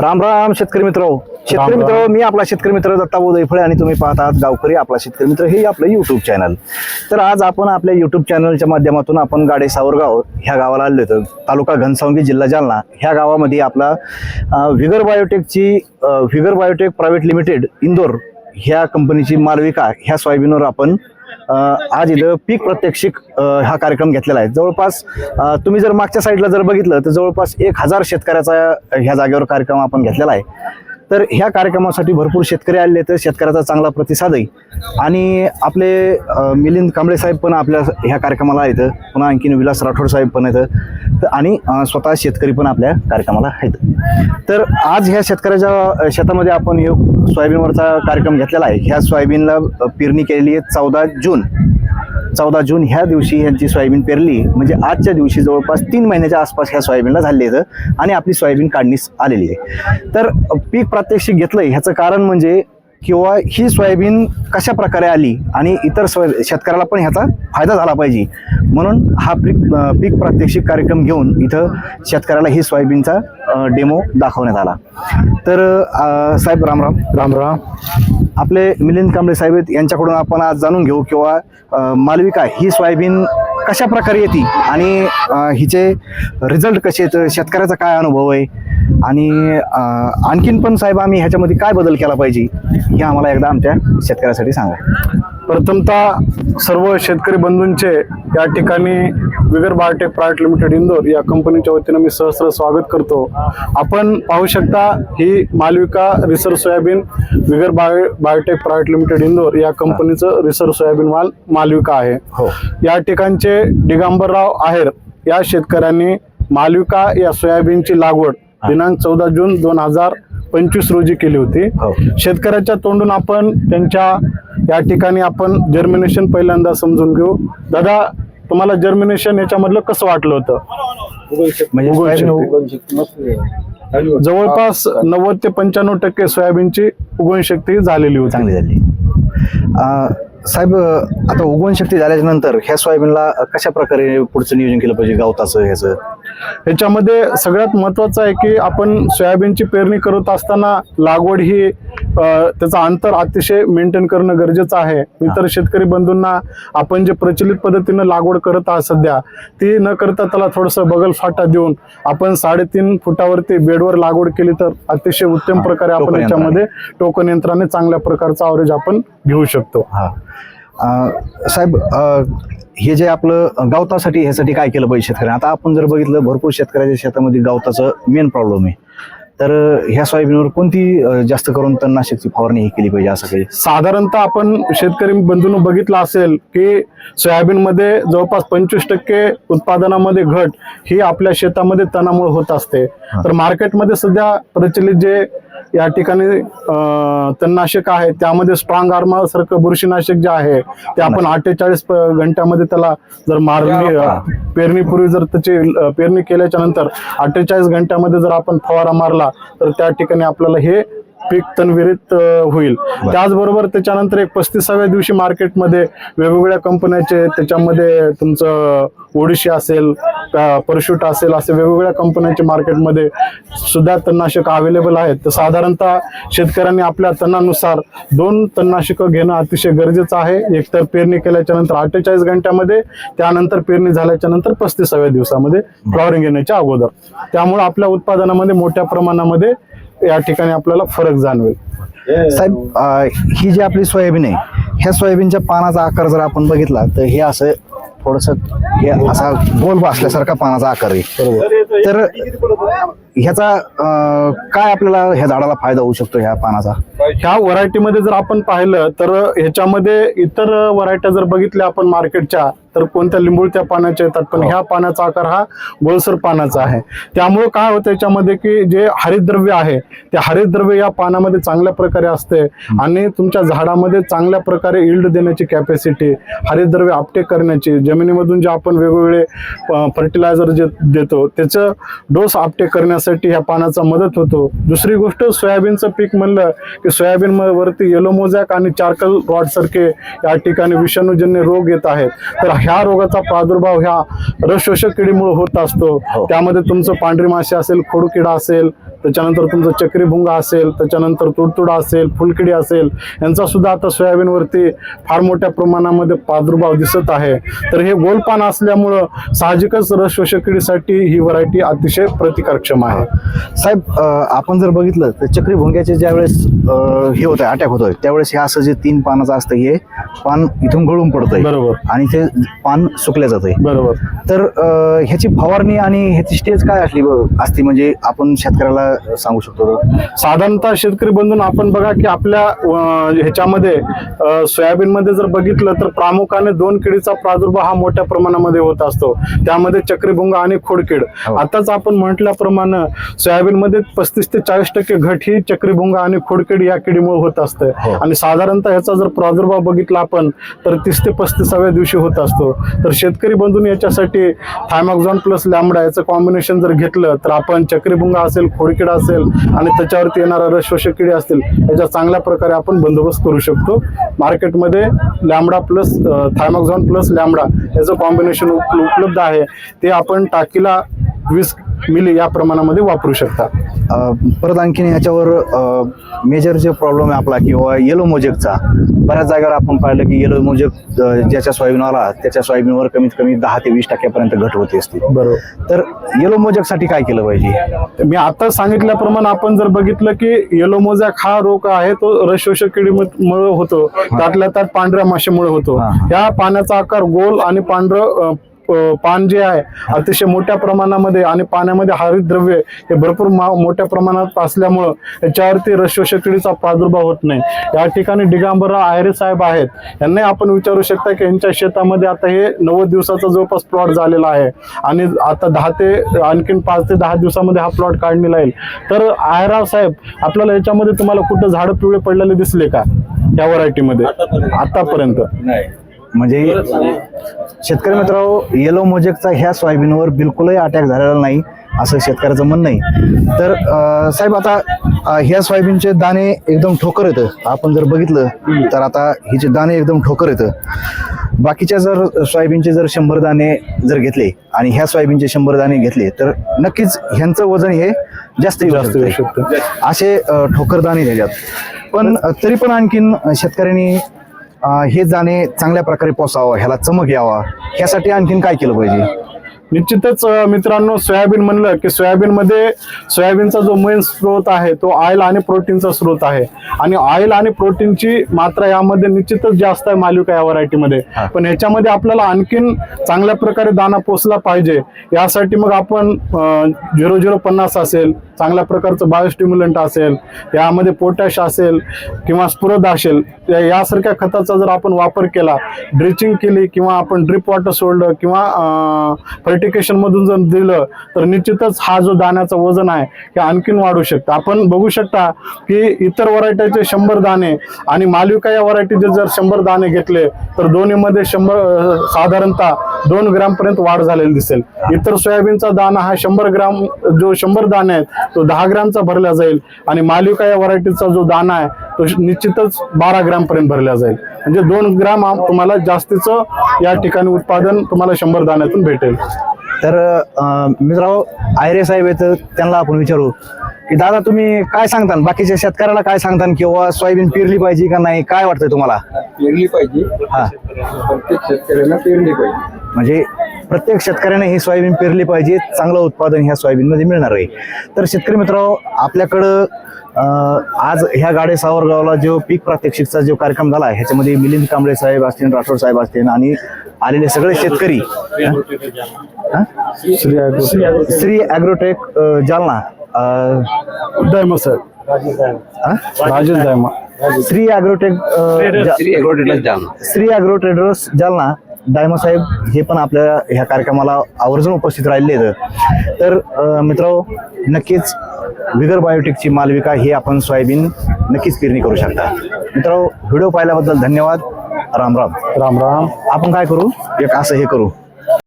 राम राम शेतकरी मित्र. शेतकरी. मित्र मी आपला शेतकरी मित्र दत्ता दैफळे आणि तुम्ही पाहतात गावकरी आपला शेतकरी मित्र. हे आपलं युट्यूब चॅनल तर आज आपण आपल्या युट्यूब चॅनलच्या माध्यमातून आपण गाडे सावरगाव ह्या गावाला आलो होतो. तालुका घनसावंगी जिल्हा जालना. ह्या गावामध्ये आपला व्हिगर बायोटेकची vigor biotech private limited Indore ह्या कंपनीची मालविका ह्या सोयाबीनवर आपण आज इथं पीक प्रत्यक्षिक हा कार्यक्रम घेतलेला आहे. जवळपास तुम्ही जर मागच्या साईडला जर बघितलं तर जवळपास एक हजार शेतकऱ्याचा ह्या जागेवर कार्यक्रम आपण घेतलेला आहे. तर ह्या कार्यक्रमासाठी भरपूर शेतकरी आलेले तर शेतकऱ्याचा चांगला प्रतिसाद आहे. आणि आपले मिलिंद कांबळे साहेब पण आपल्या ह्या कार्यक्रमाला येतं पुन्हा आणखीन विलास राठोड साहेब पण येतं आणि स्वतः शेतकरी पण आपल्या कार्यक्रमाला आहेत. तर आज ह्या शेतकऱ्याच्या शेतामध्ये आपण हे सोयाबीनवरचा कार्यक्रम घेतलेला आहे. ह्या सोयाबीनला पेरणी केलेली आहे चौदा जून. चौदा जून ह्या दिवशी ह्यांची सोयाबीन पेरली. म्हणजे आजच्या दिवशी जवळपास तीन महिन्याच्या आसपास ह्या सोयाबीनला झाले आहे. आणि आपली सोयाबीन काढणीस आलेली आहे. तर पीक प्रात्यक्षिक घेतलंय. ह्याचं कारण म्हणजे किंवा ही सोयाबीन कशा प्रकारे आली आणि इतर सोय शेतकऱ्याला पण ह्याचा फायदा झाला पाहिजे. म्हणून हा पीक पीक प्रात्यक्षिक कार्यक्रम घेऊन इथं शेतकऱ्याला ही सोयाबीनचा डेमो दाखवण्यात आला. तर साहेब रामराम राम. राम आपले मिलिंद कांबळे साहेब यांच्याकडून आपण आज जाणून घेऊ किंवा मालविका ही सोयाबीन कशा प्रकारे येते आणि हिचे रिझल्ट कसे आहेत शेतकऱ्याचा काय अनुभव आहे? आणि आणखीन पण साहेब आम्ही ह्याच्यामध्ये काय बदल केला पाहिजे हे आम्हाला एकदा आमच्या शेतकऱ्यासाठी सांगा. प्रथमतः सर्व शेतकरी बंधूंचे या ठिकाणी vigor biotech private limited Indore या कंपनीच्या वतीनं मी सहस्र स्वागत करतो. आपण पाहू शकता ही Malvika research soybean vigor bio biotech private limited Indore या कंपनीचं रिसर्च सोयाबीन माल मालविका आहे. हो. या ठिकाणचे दिगंबरराव आहेर या शेतकऱ्यांनी मालविका या सोयाबीनची लागवड दिनांक चौदा जून दोन हजार पंचवीस रोजी केली होती. हो. शेतकऱ्याच्या तोंडून आपण त्यांच्या या ठिकाणी आपण जर्मिनेशन पहिल्यांदा समजून घेऊ. दादा तुम्हाला जर्मिनेशन याच्यामधलं कसं वाटलं होतं? म्हणजे. जवळपास नव्वद ते पंच्याण्णव टक्के सोयाबीनची उगवण शक्ती झालेली होती. चांगली झाली. अ, साहेब आता उगवण शक्ती झाल्याच्यानंतर ह्या सोयाबीनला कशा प्रकारे पुढचं नियोजन केलं पाहिजे? गावताचं ह्याचं? ह्याच्यामध्ये सगळ्यात महत्वाचं आहे की आपण सोयाबीनची पेरणी करत असताना लागवड ही त्याचं अंतर अतिशय मेंटेन करणं गरजेचं आहे. इतर शेतकरी बंधूंना आपण जे प्रचलित पद्धतीनं लागवड करत आहात सध्या ती न करता त्याला थोडंसं बगल फाटा देऊन आपण साडेतीन फुटावरती बेडवर लागवड केली तर अतिशय उत्तम प्रकारे आपण. याच्यामध्ये टोकन यंत्राने चांगल्या प्रकारचा आवरेज आपण घेऊ शकतो. हा. साहेब हे जे आपलं गावतासाठी ह्यासाठी काय केलं पाहिजे शेतकऱ्यांनी? आता आपण जर बघितलं भरपूर शेतकऱ्याच्या शेतामध्ये गावताचं मेन प्रॉब्लेम आहे. तर ह्या सोयाबीनवर कोणती जास्त करून तणनाशकची फवारणी ही केली पाहिजे असं काही? साधारणतः आपण शेतकरी बंधूंनो बघितलं असेल की सोयाबीनमध्ये जवळपास पंचवीस टक्के उत्पादनामध्ये घट ही आपल्या शेतामध्ये तणामुळे होत असते. तर मार्केटमध्ये सध्या प्रचलित जे या ठिकाणी तणनाशक आहे त्यामध्ये स्ट्रॉंग आर्मा सारखं बुरशीनाशक जे आहे ते आपण अठ्ठेचाळीस घंट्यामध्ये त्याला जर मारणी पेरणीपूर्वी जर त्याची पेरणी केल्याच्यानंतर अठ्ठेचाळीस घंट्यामध्ये जर आपण फवारा मारला तर त्या ठिकाणी आपल्याला हे पीक तणविरित अं, होईल. त्याचबरोबर त्याच्यानंतर एक पस्तीसाव्या दिवशी मार्केटमध्ये वेगवेगळ्या कंपन्याचे त्याच्यामध्ये तुमचं ओडिशी असेल परशूट असेल असे वेगवेगळ्या कंपन्यांचे मार्केटमध्ये सुद्धा तणनाशक अवेलेबल आहेत. तर साधारणतः शेतकऱ्यांनी आपल्या तणानुसार दोन तणनाशकं घेणं अतिशय गरजेचं आहे. एक तर पेरणी केल्याच्यानंतर अठ्ठेचाळीस घंट्यामध्ये त्यानंतर पेरणी झाल्याच्यानंतर पस्तीसाव्या दिवसामध्ये फ्लॉवरिंग येण्याच्या अगोदर. त्यामुळे आपल्या उत्पादनामध्ये मोठ्या प्रमाणामध्ये या ठिकाणी आपल्याला फरक जाणवेल. साहेब अ, ही जी आपली सोयाबीन आहे ह्या सोयाबीनच्या पानाचा आकार जर आपण बघितला तर हे असं थोडस हे असा गोल असल्यासारखा पानाचा आकार आहे. तर ह्याचा अ, काय आपल्याला ह्या झाडाला फायदा होऊ शकतो ह्या पानाचा? ह्या व्हरायटीमध्ये जर आपण पाहिलं तर ह्याच्यामध्ये इतर व्हरायट्या जर बघितल्या आपण मार्केटच्या तर कोणत्या लिंबुळत्या पानाच्या येतात? पण ह्या पानाचा आकार हा गोलसर पानाचा आहे. त्यामुळे काय होतं याच्यामध्ये की जे हरितद्रव्य आहे ते हरितद्रव्य या पानामध्ये चांगल्या प्रकारे असते आणि तुमच्या झाडामध्ये चांगल्या प्रकारे इल्ड देण्याची कॅपॅसिटी हरितद्रव्य आपटेक करण्याची जमिनीमधून जे आपण वेगवेगळे फर्टिलायझर जे देतो त्याचं डोस आपटेक करण्यासाठी ह्या पानाचा मदत होतो. दुसरी गोष्ट सोयाबीनचं पीक म्हणलं की सोयाबीन वरती येलो मोजॅक आणि चार्कल रॉड सारखे या ठिकाणी विषाणूजन्य रोग येत आहेत. तर ह्या रोगाचा प्रादुर्भाव ह्या रसशोषक किडीमुळे होत असतो हो. त्यामध्ये तुमचं पांढरी माशी असेल खोडकिडा असेल त्याच्यानंतर तुमचं चक्रीभुंगा असेल त्याच्यानंतर तुडतुडा असेल फुलकिडी असेल यांचा सुद्धा आता सोयाबीनवरती फार मोठ्या प्रमाणामध्ये प्रादुर्भाव दिसत आहे तर हे गोलपान असल्यामुळं साहजिकच रस शोषक किडीसाठी ही व्हरायटी अतिशय प्रतिकारक्षम आहे साहेब आपण जर बघितलं तर चक्री भोंग्याचे ज्यावेळेस हे होतं अटॅक होतोय त्यावेळेस हे असं जे तीन पानाचं असतं हे पान इथून गळून पडतंय बरोबर. आणि ते पान सुकल्या जातंय. बरोबर. तर अं, ह्याची फवारणी आणि ह्याची स्टेज काय असली ब- असती? म्हणजे आपण शेतकऱ्याला सांगू शकतो साधारणतः शेतकरी बंधून आपण बघा की आपल्या अं, ह्याच्यामध्ये अं, सोयाबीनमध्ये जर बघितलं तर प्रामुख्याने दोन किडीचा प्रादुर्भाव हा मोठ्या प्रमाणामध्ये होत असतो. त्यामध्ये चक्रीभुंगा आणि खोडकीड. हो. आताच आपण म्हटल्याप्रमाणे सोयाबीनमध्ये पस्तीस ते चाळीस टक्के घट ही चक्रीभुंगा आणि खोडकीड या किडीमुळे होत असते. हो. आणि साधारणतः ह्याचा जर प्रादुर्भाव बघितला आपण तर तीस ते पस्तीसाव्या दिवशी होत असतो. तर शेतकरी बंधून याच्यासाठी थायमॅक्झॉन प्लस लॅमडा याचं कॉम्बिनेशन जर घेतलं तर आपण चक्रीभुंगा असेल खोडकिडा असेल आणि त्याच्यावरती येणारा रस शोषक असतील याचा चांगल्या प्रकारे आपण बंदोबस्त करू शकतो. मार्केटमध्ये lambda plus thiamethoxam plus lambda याचं कॉम्बिनेशन उपलब्ध आहे. ते आपण टाकीला वीस मिली या प्रमाणामध्ये वापरू शकता परत आणखीन ह्याच्यावर मेजर जे प्रॉब्लेम आहे आपला किंवा येलो मोजेकचा बऱ्याच जागेवर आपण पाहिलं की येलो मोजेक ज्याच्या सोयाबीनवाला त्याच्या सोयाबीनवर कमीत कमी दहा ते वीस टक्क्यापर्यंत घट होते असते. बरोबर. तर येलो मोजेकसाठी काय केलं पाहिजे? मी आता सांगितल्याप्रमाणे आपण जर बघितलं की येलो मोझॅक हा रोग आहे तो रस शोषक किडीमुळे होतो. त्यातल्या त्यात पांढऱ्या माशीमुळे होतो. या पाण्याचा आकार गोल आणि पांढरं पान जे आहे अतिशय मोठ्या प्रमाणामध्ये आणि पाण्यामध्ये हरित द्रव्य हे भरपूर मोठ्या प्रमाणात असल्यामुळं याच्यावरती किडीचा प्रादुर्भाव होत नाही. या ठिकाणी दिगंबरा आयरे साहेब आहेत. यांनाही आपण विचारू शकता की यांच्या शेतामध्ये आता हे नव्वद दिवसाचा जवळपास प्लॉट झालेला आहे. आणि आता दहा ते आणखीन पाच ते दहा दिवसामध्ये हा प्लॉट काढणीला येईल तर आयराव साहेब आपल्याला याच्यामध्ये तुम्हाला कुठं झाडं पिवळे पडलेले दिसले का? या व्हरायटीमध्ये? आतापर्यंत. म्हणजे शेतकरी मित्रांनो येलो मोजेकचा ह्या सोयाबीनवर बिलकुलही अटॅक झालेला नाही असं शेतकऱ्याचं म्हणणं आहे. तर साहेब आता ह्या सोयाबीनचे दाणे एकदम ठोकर येतं आपण जर बघितलं तर आता हिचे दाणे एकदम ठोकर येतं बाकीच्या जर सोयाबीनचे जर शंभर दाणे जर घेतले आणि ह्या सोयाबीनचे शंभर दाणे घेतले तर नक्कीच ह्यांचं वजन हे जास्त जास्त. असे ठोकर दाणे त्याच्यात पण तरी पण आणखीन शेतकऱ्यांनी हे दाणे चांगल्या प्रकारे पोसावं ह्याला चमक यावा. ह्यासाठी आणखीन काय केलं पाहिजे? निश्चितच मित्रांनो सोयाबीन म्हणलं की सोयाबीन मध्ये सोयाबीनचा जो मेन स्रोत आहे तो ऑइल आणि प्रोटीनचा स्रोत आहे. आणि ऑइल आणि प्रोटीनची मात्रा यामध्ये निश्चितच जास्त आहे मालुका या व्हरायटीमध्ये. पण ह्याच्यामध्ये आपल्याला आणखीन चांगल्या प्रकारे दाना पोचला पाहिजे. यासाठी मग आपण झिरो झिरो पन्नास असेल चांगल्या प्रकारचं बायोस्टिम्युलंट असेल यामध्ये पोटॅश असेल किंवा स्फुरद असेल या- यासारख्या खताचा जर आपण वापर केला ड्रिचिंग केली किंवा आपण ड्रिप वॉटर सोडलं किंवा फर्टिकेशनमधून जर दिलं तर निश्चितच हा जो दाण्याचं वजन आहे हे आणखीन वाढू शकतं. आपण बघू शकता की इतर व्हरायटीचे शंभर दाणे आणि मालविका या व्हरायटीचे जर शंभर दाणे घेतले तर दोन्हीमध्ये शंभर साधारणतः दोन ग्राम पर्यंत वाढ झालेली दिसेल. इतर सोयाबीनचा दाणा हा शंभर ग्राम जो शंभर दाणे आहेत तो दहा ग्रामचा भरला जाईल. आणि मालविका या व्हरायटीचा जो दाणा आहे तो निश्चितच बारा ग्राम पर्यंत भरला जाईल. म्हणजे दोन ग्राम तुम्हाला जास्तीचं या ठिकाणी उत्पादन तुम्हाला शंभर दाण्यातून भेटेल. तर मित्रांनो आयरे साहेब आहेत त्यांना आपण विचारू की दादा तुम्ही काय सांगता बाकीच्या शेतकऱ्याला काय सांगता किंवा सोयाबीन पेरली पाहिजे का नाही? काय वाटतंय तुम्हाला? पेरली पाहिजे. हा. प्रत्येक शेतकऱ्यांना पेरली पाहिजे. म्हणजे प्रत्येक शेतकऱ्याने ही सोयाबीन पेरली पाहिजे चांगलं उत्पादन ह्या सोयाबीनमध्ये मिळणार आहे. तर शेतकरी मित्रांनो आपल्याकडं आज ह्या गाडे सावरगावला जो पीक प्रात्यक्षिकचा जो कार्यक्रम झाला ह्याच्यामध्ये मिलिंद कांबळे साहेब असतील राठोड साहेब असतील आणि आलेले सगळे शेतकरी? श्री ॲग्रोटेक जालना. दायमा सर. हा? Rajesh Dayma Shri agrotech. Shri agro traders Jalna. Dayma साहेब हे पण आपल्या ह्या कार्यक्रमाला आवर्जून उपस्थित राहिले आहेत. तर अं, मित्रांनो नक्कीच विगर बायोटेकची मालविका ही आपण सोयाबीन नक्कीच पेरणी करू शकता. मित्रांनो व्हिडिओ पाहिल्याबद्दल धन्यवाद. राम राम. राम राम. आपण काय करू? एक असं हे करू.